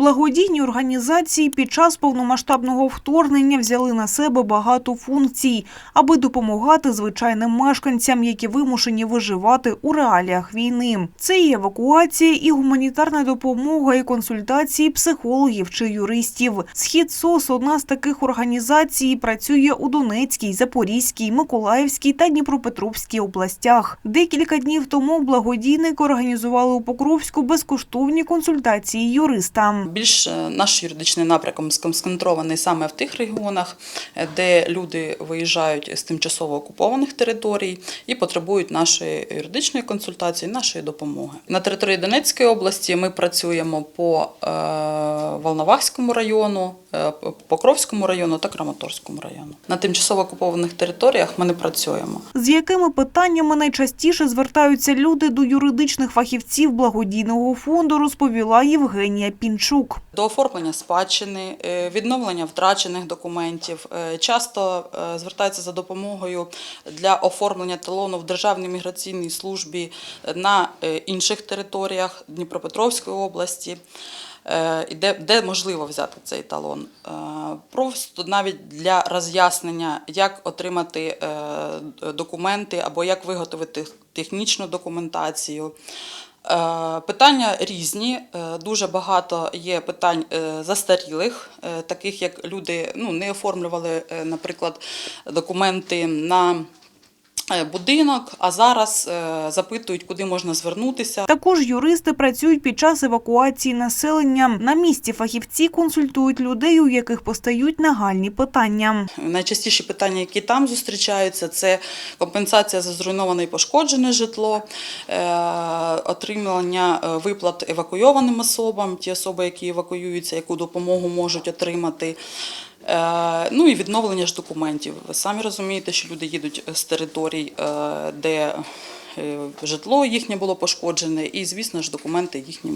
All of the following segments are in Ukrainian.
Благодійні організації під час повномасштабного вторгнення взяли на себе багато функцій, аби допомагати звичайним мешканцям, які вимушені виживати у реаліях війни. Це і евакуація, і гуманітарна допомога, і консультації психологів чи юристів. Схід СОС одна з таких організацій працює у Донецькій, Запорізькій, Миколаївській та Дніпропетровській областях. Декілька днів тому благодійники організували у Покровську безкоштовні консультації юристам. Більш е, наш юридичний напрямок сконцентрований саме в тих регіонах, е, де люди виїжджають з тимчасово окупованих територій і потребують нашої юридичної консультації, нашої допомоги. На території Донецької області ми працюємо по е, Волновахському району, Покровському району та Краматорському району. На тимчасово окупованих територіях ми не працюємо. З якими питаннями найчастіше звертаються люди до юридичних фахівців благодійного фонду, розповіла Євгенія Пінчук. До оформлення спадщини, е, відновлення втрачених документів. Е, Часто е, звертаються за допомогою для оформлення талону в Державній міграційній службі на інших територіях Дніпропетровської області. Де, де можливо взяти цей талон. Просто навіть для роз'яснення, як отримати документи або як виготовити технічну документацію. Е, Питання різні. Е, Дуже багато є питань е, застарілих, таких як люди ну, не оформлювали, наприклад, документи на будинок, а зараз е, запитують, куди можна звернутися. Також юристи працюють під час евакуації населення. На місці фахівці консультують людей, у яких постають нагальні питання. Найчастіші питання, які там зустрічаються, це компенсація за зруйноване і пошкоджене житло, е, отримання е, виплат евакуйованим особам, ті особи, які евакуюються, яку допомогу можуть отримати. Е, Ну і відновлення ж документів. Ви самі розумієте, що люди їдуть з територій, е, де е, житло їхнє було пошкоджене, і, звісно ж, документи їхні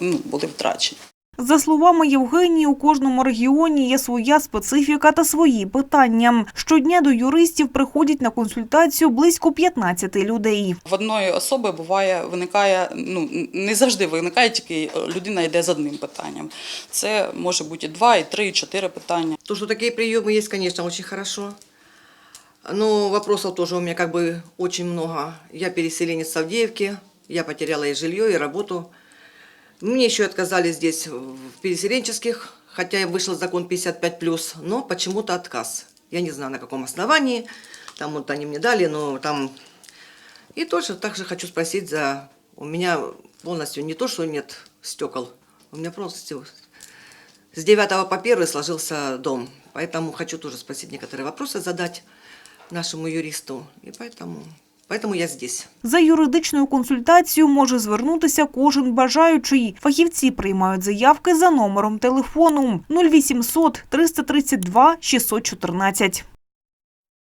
ну, були втрачені. За словами Євгенії, у кожному регіоні є своя специфіка та свої питання. Щодня до юристів приходять на консультацію близько 15 людей. В одної особи буває, виникає, ну не завжди виникає, тільки людина йде з одним питанням. Це може бути і два, і три, і чотири питання. То, что такие приемы есть, конечно, очень хорошо. Но вопросов тоже у меня как бы очень много. Я переселенец с Авдеевки, я потеряла и жилье, и работу. Мне еще отказали здесь в переселенческих, хотя вышел закон 55+, но почему-то отказ. Я не знаю, на каком основании. Там вот они мне дали, но там... И тоже также хочу спросить за... У меня полностью не то, что нет стекол, у меня полностью с 9 по 1 сложился дом. Поэтому хочу тоже спросить некоторые вопросы, задать нашему юристу. И поэтому, поэтому я здесь. За юридичною консультацією може звернутися кожен бажаючий. Фахівці приймають заявки за номером телефону 0800 332 614.